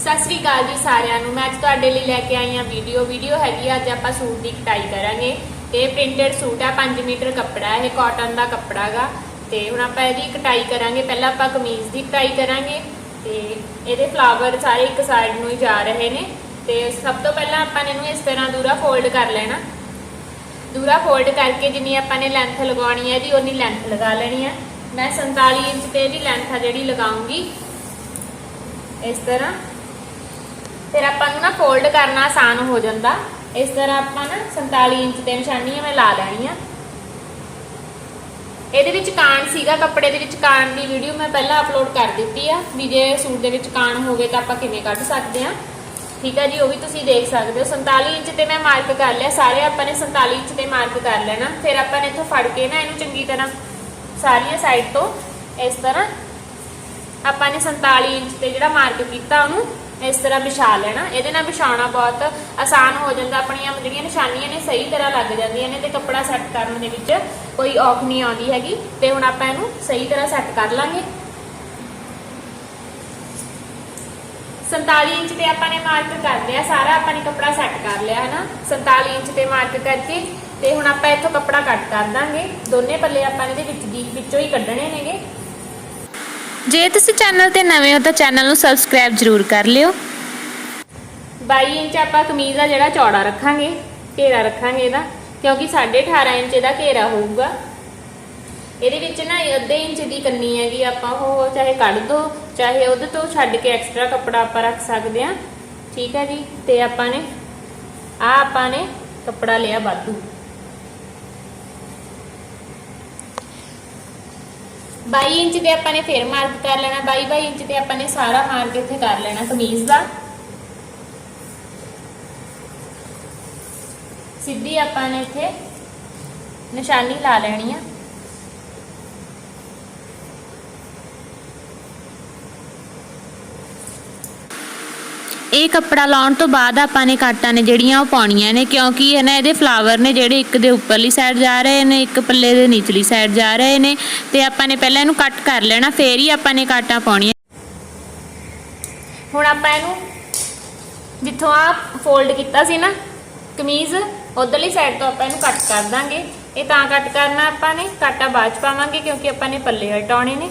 ਸਤਿ ਸ੍ਰੀ ਅਕਾਲ ਜੀ ਸਾਰਿਆਂ ਨੂੰ। ਮੈਂ ਅੱਜ ਤੁਹਾਡੇ ਲਈ ਲੈ ਕੇ ਆਈ ਹਾਂ ਵੀਡੀਓ। ਵੀਡੀਓ ਹੈਗੀ ਆ, ਅੱਜ ਆਪਾਂ ਸੂਟ ਦੀ ਕਟਾਈ ਕਰਾਂਗੇ। ਤੇ ਪ੍ਰਿੰਟਡ ਸੂਟ ਆ 5 ਮੀਟਰ ਕੱਪੜਾ ਇਹ ਕਾਟਨ ਦਾ ਕੱਪੜਾ ਗਾ। ਤੇ ਹੁਣ ਆਪਾਂ ਇਹਦੀ ਕਟਾਈ ਕਰਾਂਗੇ। ਪਹਿਲਾਂ ਆਪਾਂ ਕਮੀਜ਼ ਦੀ ਕਟਾਈ ਕਰਾਂਗੇ। ਤੇ ਇਹਦੇ ਫਲਾਵਰ ਸਾਰੇ ਇੱਕ ਸਾਈਡ ਨੂੰ ਹੀ ਜਾ ਰਹੇ ਨੇ। ਤੇ ਸਭ ਤੋਂ ਪਹਿਲਾਂ ਆਪਾਂ ਇਹਨੂੰ ਇਸ ਤਰ੍ਹਾਂ ਦੂਰਾ ਫੋਲਡ ਕਰ ਲੈਣਾ। ਦੂਰਾ ਫੋਲਡ ਕਰਕੇ ਜਿੰਨੀ ਆਪਾਂ ਨੇ ਲੈਂਥ ਲਗਾਉਣੀ ਹੈ ਇਹਦੀ ਉਨੀ ਲੈਂਥ ਲਗਾ ਲੈਣੀ ਹੈ। ਮੈਂ 47 ਇੰਚ ਤੇ ਇਹਦੀ ਲੈਂਥ ਆ ਜਿਹੜੀ ਲਗਾਉਂਗੀ। ਇਸ ਤਰ੍ਹਾਂ। ਫਿਰ ਆਪਾਂ ਨੂੰ ਨਾ ਫੋਲਡ ਕਰਨਾ ਆਸਾਨ ਹੋ ਜਾਂਦਾ। ਇਸ ਤਰ੍ਹਾਂ ਆਪਾਂ ਨਾ 47 ਇੰਚ ਤੇ ਨਿਸ਼ਾਨੀਆਂ ਮੈਂ ਲਾ ਲੈਣੀ ਆ। ਇਹਦੇ ਵਿੱਚ ਕਾਣ ਸੀਗਾ, ਕੱਪੜੇ ਦੇ ਵਿੱਚ ਕਾਣ ਦੀ ਵੀਡੀਓ ਮੈਂ ਪਹਿਲਾਂ ਅਪਲੋਡ ਕਰ ਦਿੱਤੀ ਆ। ਵੀ ਜੇ ਸੂਟ ਦੇ ਵਿੱਚ ਕਾਣ ਹੋਵੇ ਤਾਂ ਆਪਾਂ ਕਿਵੇਂ ਕੱਢ ਸਕਦੇ ਆ। ਠੀਕ ਆ ਜੀ, ਉਹ ਵੀ ਤੁਸੀਂ ਦੇਖ ਸਕਦੇ ਹੋ। 47 ਇੰਚ ਤੇ ਮੈਂ ਮਾਰਕ ਕਰ ਲਿਆ। ਸਾਰੇ ਆਪਾਂ ਨੇ 47 ਇੰਚ ਤੇ ਮਾਰਕ ਕਰ ਲੈਣਾ। ਫਿਰ ਆਪਾਂ ਨੇ ਇੱਥੋਂ ਫੜ ਕੇ ਨਾ ਇਹਨੂੰ ਚੰਗੀ ਤਰ੍ਹਾਂ ਸਾਰੀਆਂ ਸਾਈਡ ਤੋਂ ਇਸ ਤਰ੍ਹਾਂ ਆਪਾਂ ਨੇ 47 ਇੰਚ ਤੇ ਜਿਹੜਾ ਮਾਰਕ ਕੀਤਾ ਉਹਨੂੰ ਇਸ ਤਰ੍ਹਾਂ ਵਿਛਾ ਲੈਣਾ। ਇਹਦੇ ਨਾਲ ਵਿਛਾਉਣਾ ਬਹੁਤ ਆਸਾਨ ਹੋ ਜਾਂਦਾ। ਆਪਣੀਆਂ ਜਿਹੜੀਆਂ ਨਿਸ਼ਾਨੀਆਂ ਨੇ ਸਹੀ ਤਰ੍ਹਾਂ ਲੱਗ ਜਾਂਦੀਆਂ ਨੇ ਤੇ ਕੱਪੜਾ ਸੈੱਟ ਕਰਨ ਦੇ ਵਿੱਚ ਕੋਈ ਔਖ ਨਹੀਂ ਆਉਂਦੀ ਹੈਗੀ। ਤੇ ਹੁਣ ਆਪਾਂ ਇਹਨੂੰ ਸਹੀ ਤਰ੍ਹਾਂ ਸੈੱਟ ਕਰ ਲਾਂਗੇ। 47 ਇੰਚ ਤੇ ਆਪਾਂ ਨੇ ਮਾਰਕ ਕਰ ਲਿਆ। ਸਾਰਾ ਆਪਾਂ ਨੇ ਕੱਪੜਾ ਸੈੱਟ ਕਰ ਲਿਆ, ਹਨਾ? 47 ਇੰਚ ਤੇ ਮਾਰਕ ਕਰਕੇ ਤੇ ਹੁਣ ਆਪਾਂ ਇੱਥੋਂ ਕੱਪੜਾ ਕੱਟ ਕਰ ਦਾਂਗੇ। ਦੋਨੇ ਪੱਲੇ ਆਪਾਂ ਇਹਦੇ ਵਿੱਚ ਦੀ ਵਿੱਚੋਂ ਹੀ ਕੱਢਣੇ ਨੇਗੇ। ਜੇ ਤੁਸੀਂ ਚੈਨਲ ਤੇ ਨਵੇਂ ਹੋ ਤਾਂ ਚੈਨਲ ਨੂੰ ਸਬਸਕ੍ਰਾਈਬ ਜ਼ਰੂਰ ਕਰ ਲਿਓ। 22 ਇੰਚ ਆਪਾਂ ਕਮੀਜ਼ ਦਾ ਜਿਹੜਾ ਚੌੜਾ ਰੱਖਾਂਗੇ, ਘੇਰਾ ਰੱਖਾਂਗੇ ਇਹਦਾ, ਕਿਉਂਕਿ 18.5 ਇੰਚ ਇਹਦਾ ਘੇਰਾ ਹੋਊਗਾ। ਇਹਦੇ ਵਿੱਚ ਨਾ ਅੱਧੇ ਇੰਚ ਦੀ ਕੰਨੀ ਹੈਗੀ ਆਪਾਂ, ਉਹ ਚਾਹੇ ਕੱਢ ਦੋ, ਚਾਹੇ ਉਹਦੇ ਤੋਂ ਛੱਡ ਕੇ ਐਕਸਟਰਾ ਕੱਪੜਾ ਆਪਾਂ ਰੱਖ ਸਕਦੇ ਆ। ਠੀਕ ਹੈ ਜੀ, ਤੇ ਆਪਾਂ ਨੇ ਆ ਆਪਾਂ ਨੇ ਕੱਪੜਾ ਲਿਆ ਵਾਧੂ। 22 ਇੰਚ ਤੇ ਆਪਾਂ ਨੇ ਫੇਰ ਮਾਰਕ ਕਰ ਲੈਣਾ 22 22 ਇੰਚ ਤੇ ਆਪਾਂ ਨੇ ਸਾਰਾ ਮਾਰਕ ਇੱਥੇ ਕਰ ਲੈਣਾ ਕਮੀਜ਼ ਦਾ। ਸਿੱਧੀ ਆਪਾਂ ਨੇ ਇੱਥੇ ਨਿਸ਼ਾਨੀ ਲਾ ਲੈਣੀ ਆ। ਇਹ ਕੱਪੜਾ ਲਾਉਣ ਤੋਂ ਬਾਅਦ ਆਪਾਂ ਨੇ ਕਾਟਾਂ ਨੇ ਜਿਹੜੀਆਂ ਉਹ ਪਾਉਣੀਆਂ ਨੇ, ਕਿਉਂਕਿ ਇਹ ਇਹਦੇ ਫਲਾਵਰ ਨੇ ਜਿਹੜੇ ਇੱਕ ਦੇ ਉੱਪਰਲੀ ਸਾਈਡ ਜਾ ਰਹੇ ਨੇ, ਇੱਕ ਪੱਲੇ ਦੇ ਨੀਚਲੀ ਸਾਈਡ ਜਾ ਰਹੇ ਨੇ, ਤੇ ਆਪਾਂ ਨੇ ਪਹਿਲਾਂ ਇਹਨੂੰ ਕੱਟ ਕਰ ਲੈਣਾ, ਫੇਰ ਹੀ ਆਪਾਂ ਨੇ ਕਾਟਾਂ ਪਾਉਣੀਆਂ। ਹੁਣ ਆਪਾਂ ਇਹਨੂੰ ਜਿੱਥੋਂ ਆ ਫੋਲਡ ਕੀਤਾ ਸੀ ਨਾ, ਕਮੀਜ਼, ਉਧਰਲੀ ਸਾਈਡ ਤੋਂ ਆਪਾਂ ਇਹਨੂੰ ਕੱਟ ਕਰ ਦਾਂਗੇ। ਇਹ ਤਾਂ ਕੱਟ ਕਰਨਾ ਆਪਾਂ ਨੇ, ਕਾਟਾ ਬਾਅਦ ਚ ਪਾਵਾਂਗੇ, ਕਿਉਂਕਿ ਆਪਾਂ ਨੇ ਪੱਲੇ ਹਟਾਉਣੇ ਨੇ।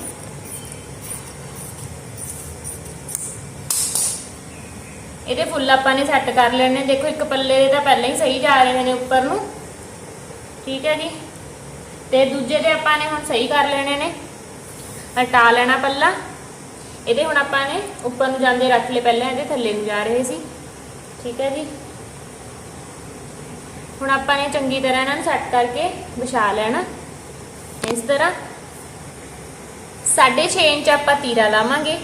ਇਹਦੇ ਫੁੱਲ ਆਪਾਂ ਨੇ ਸੈੱਟ ਕਰ ਲੈਣੇ ਦੇਖੋ, ਇੱਕ ਪੱਲੇ ਦੇ ਤਾਂ ਪਹਿਲਾਂ ਹੀ ਸਹੀ ਜਾ ਰਹੇ ਨੇ ਉੱਪਰ ਨੂੰ। ਠੀਕ ਹੈ ਜੀ? ਤੇ ਦੂਜੇ ਦੇ ਆਪਾਂ ਨੇ ਹੁਣ ਸਹੀ ਕਰ ਲੈਣੇ ਨੇ। ਹਟਾ ਲੈਣਾ ਪੱਲਾ। ਇਹਦੇ ਹੁਣ ਆਪਾਂ ਨੇ ਉੱਪਰ ਨੂੰ ਜਾਂਦੇ ਰੱਖ ਲਏ। ਪਹਿਲਾਂ ਇਹਦੇ ਥੱਲੇ ਨੂੰ ਜਾ ਰਹੇ ਸੀ। ਠੀਕ ਹੈ ਜੀ? ਹੁਣ ਆਪਾਂ ਨੇ ਚੰਗੀ ਤਰ੍ਹਾਂ ਇਹਨਾਂ ਨੂੰ ਸੈੱਟ ਕਰਕੇ ਵਿਛਾ ਲੈਣਾ। ਇਸ ਤਰ੍ਹਾਂ। 6.5 ਇੰਚ ਆਪਾਂ ਤੀਰਾ ਲਾਵਾਂਗੇ।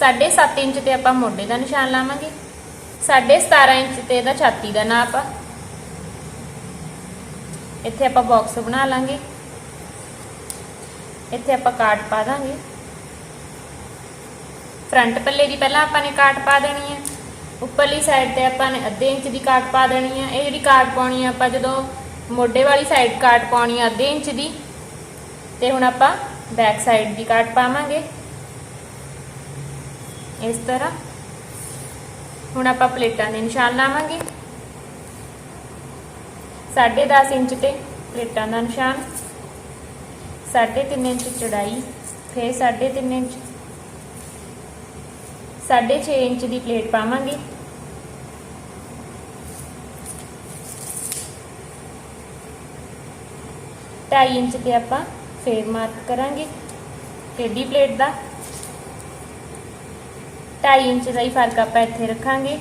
7.5 ਇੰਚ ਤੇ ਆਪਾਂ ਮੋਢੇ ਦਾ ਨਿਸ਼ਾਨ ਲਾਵਾਂਗੇ। 17.5 ਇੰਚ ਤੇ ਇਹਦਾ ਛਾਤੀ ਦਾ ਨਾਪ ਆ। ਇੱਥੇ ਆਪਾਂ ਬਾਕਸ ਬਣਾ ਲਾਂਗੇ। ਇੱਥੇ ਆਪਾਂ ਕਾਟ ਪਾ ਦਾਂਗੇ। ਫਰੰਟ ਪੱਲੇ ਦੀ ਪਹਿਲਾਂ ਆਪਾਂ ਨੇ ਕਾਟ ਪਾ ਦੇਣੀ ਹੈ ਉੱਪਰਲੀ ਸਾਈਡ ਤੇ ਆਪਾਂ ਨੇ ਅੱਧੇ ਇੰਚ ਦੀ ਕਾਟ ਪਾ ਦੇਣੀ ਹੈ ਇਹ ਜਿਹੜੀ ਕਾਟ ਪਾਉਣੀ ਆ, ਆਪਾਂ ਜਦੋਂ ਮੋਢੇ ਵਾਲੀ ਸਾਈਡ ਕਾਟ ਪਾਉਣੀ ਆ ਅੱਧੇ ਇੰਚ ਦੀ, ਤੇ ਹੁਣ ਆਪਾਂ ਬੈਕ ਸਾਈਡ ਦੀ ਕਾਟ ਪਾਵਾਂਗੇ। ਇਸ ਤਰ੍ਹਾਂ। ਹੁਣ ਆਪਾਂ ਪਲੇਟਾਂ ਦੇ ਨਿਸ਼ਾਨ ਲਾਵਾਂਗੇ। 10.5 ਇੰਚ ਤੇ ਪਲੇਟਾਂ ਦਾ ਨਿਸ਼ਾਨ। 3.5 ਇੰਚ ਚੜਾਈ, ਫਿਰ 3.5 ਇੰਚ। 6.5 ਇੰਚ ਦੀ ਪਲੇਟ ਪਾਵਾਂਗੇ। ਢਾਈ ਇੰਚ ਤੇ ਆਪਾਂ ਫੇਰ ਮਾਰਕ ਕਰਾਂਗੇ। ਟੇਢੀ ਪਲੇਟ ਦਾ। 2.5 ਇੰਚ ਦਾ ਹੀ ਫ਼ਰਕ ਆਪਾਂ ਇੱਥੇ ਰੱਖਾਂਗੇ।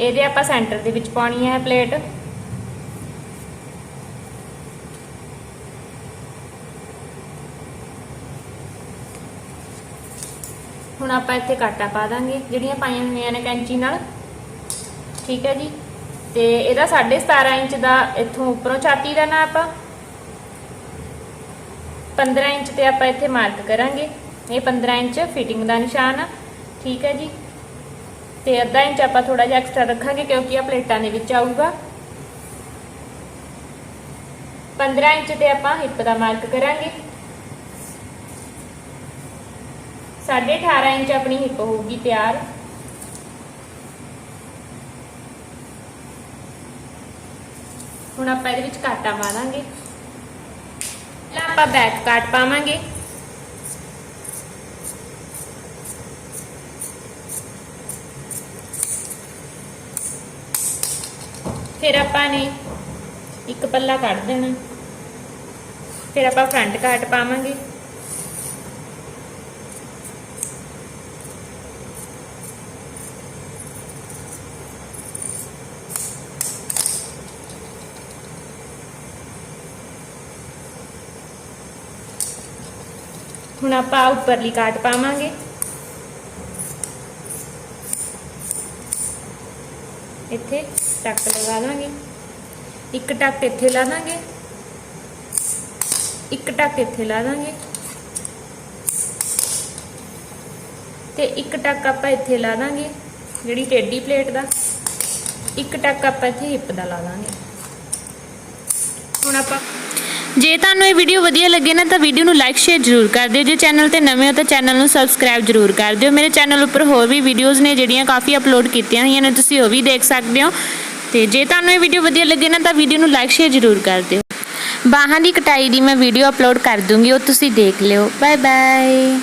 ਇਹਦੇ ਆਪਾਂ ਸੈਂਟਰ ਦੇ ਵਿੱਚ ਪਾਉਣੀ ਹੈ ਪਲੇਟ। ਹੁਣ ਆਪਾਂ ਇੱਥੇ ਕਾਟਾ ਪਾ ਦਾਂਗੇ, ਜਿਹੜੀਆਂ ਪਾਈਆਂ ਹੋਈਆਂ ਨੇ ਕੈਂਚੀ ਨਾਲ। ਠੀਕ ਹੈ ਜੀ। ਤੇ ਇਹਦਾ 17.5 ਇੰਚ ਦਾ ਇੱਥੋਂ ਉੱਪਰੋਂ ਛਾਤੀ ਦਾ ਨਾਪ ਆ। 15 ਇੰਚ ਤੇ ਆਪਾਂ ਇੱਥੇ ਮਾਰਕ ਕਰਾਂਗੇ। ਇਹ 15 ਇੰਚ ਫਿਟਿੰਗ ਦਾ ਨਿਸ਼ਾਨ ਆ। ਠੀਕ ਹੈ ਜੀ। ਤੇ ਅੱਧਾ ਇੰਚ ਆਪਾਂ ਥੋੜਾ ਜਿਹਾ ਐਕਸਟਰਾ ਰੱਖਾਂਗੇ ਕਿਉਂਕਿ ਆ ਪਲੇਟਾਂ ਦੇ ਵਿੱਚ ਆਊਗਾ। 15 ਇੰਚ ਤੇ ਆਪਾਂ ਹਿੱਪ ਦਾ ਮਾਰਕ ਕਰਾਂਗੇ। 18.5 ਇੰਚ ਆਪਣੀ ਹਿੱਪ ਹੋਊਗੀ ਤਿਆਰ। ਹੁਣ ਆਪਾਂ ਇਹਦੇ ਵਿੱਚ ਕਾਟਾ ਮਾਰਾਂਗੇ। ਪਹਿਲਾਂ ਆਪਾਂ ਬੈਕ ਕਾਟ ਪਾਵਾਂਗੇ। ਫਿਰ ਆਪਾਂ ਨੇ ਇੱਕ ਪੱਲਾ ਕੱਢ ਦੇਣਾ। ਫਿਰ ਆਪਾਂ ਫਰੰਟ ਕਾਟ ਪਾਵਾਂਗੇ। ਹੁਣ ਆਪਾਂ ਉੱਪਰਲੀ ਕਾਟ ਪਾਵਾਂਗੇ। ਇੱਥੇ ਟੱਕ ਲਗਾ ਦਾਂਗੇ। ਇੱਕ ਟੱਕ ਇੱਥੇ ਲਾ ਦਾਂਗੇ। ਇੱਕ ਟੱਕ ਇੱਥੇ ਲਾ ਦਾਂਗੇ। ਤੇ ਇੱਕ ਟੱਕ ਆਪਾਂ ਇੱਥੇ ਲਾ ਦਾਂਗੇ, ਜਿਹੜੀ ਟੇਢੀ ਪਲੇਟ ਦਾ। ਇੱਕ ਟੱਕ ਆਪਾਂ ਇੱਥੇ ਹਿੱਪ ਦਾ ਲਾ ਦਾਂਗੇ। ਹੁਣ ਆਪਾਂ ਜੇ ਤੁਹਾਨੂੰ ਇਹ ਵੀਡੀਓ ਵਧੀਆ ਲੱਗੇ ਨਾ, ਤਾਂ ਵੀਡੀਓ ਨੂੰ ਲਾਈਕ ਸ਼ੇਅਰ ਜ਼ਰੂਰ ਕਰ ਦਿਓ। ਜੇ ਚੈਨਲ ਤੇ ਨਵੇਂ ਹੋ, ਤਾਂ ਚੈਨਲ ਨੂੰ ਸਬਸਕ੍ਰਾਈਬ ਜ਼ਰੂਰ ਕਰ ਦਿਓ। ਮੇਰੇ ਚੈਨਲ ਉੱਪਰ ਹੋਰ ਵੀ ਵੀਡੀਓਜ਼ ਨੇ, ਜਿਹੜੀਆਂ ਕਾਫੀ ਅਪਲੋਡ ਕੀਤੀਆਂ ਹੋਈਆਂ ਨੇ, ਤੁਸੀਂ ਉਹ ਵੀ ਦੇਖ ਸਕਦੇ ਹੋ। ਤੇ ਜੇ ਤੁਹਾਨੂੰ ਇਹ ਵੀਡੀਓ ਵਧੀਆ ਲੱਗੇ ਨਾ, ਤਾਂ ਵੀਡੀਓ ਨੂੰ ਲਾਈਕ ਸ਼ੇਅਰ ਜ਼ਰੂਰ ਕਰ ਦਿਓ। ਬਾਹਾਂ ਦੀ ਕਟਾਈ ਦੀ ਮੈਂ ਵੀਡੀਓ ਅਪਲੋਡ ਕਰ ਦੂੰਗੀ, ਉਹ ਤੁਸੀਂ ਦੇਖ ਲਿਓ। Bye bye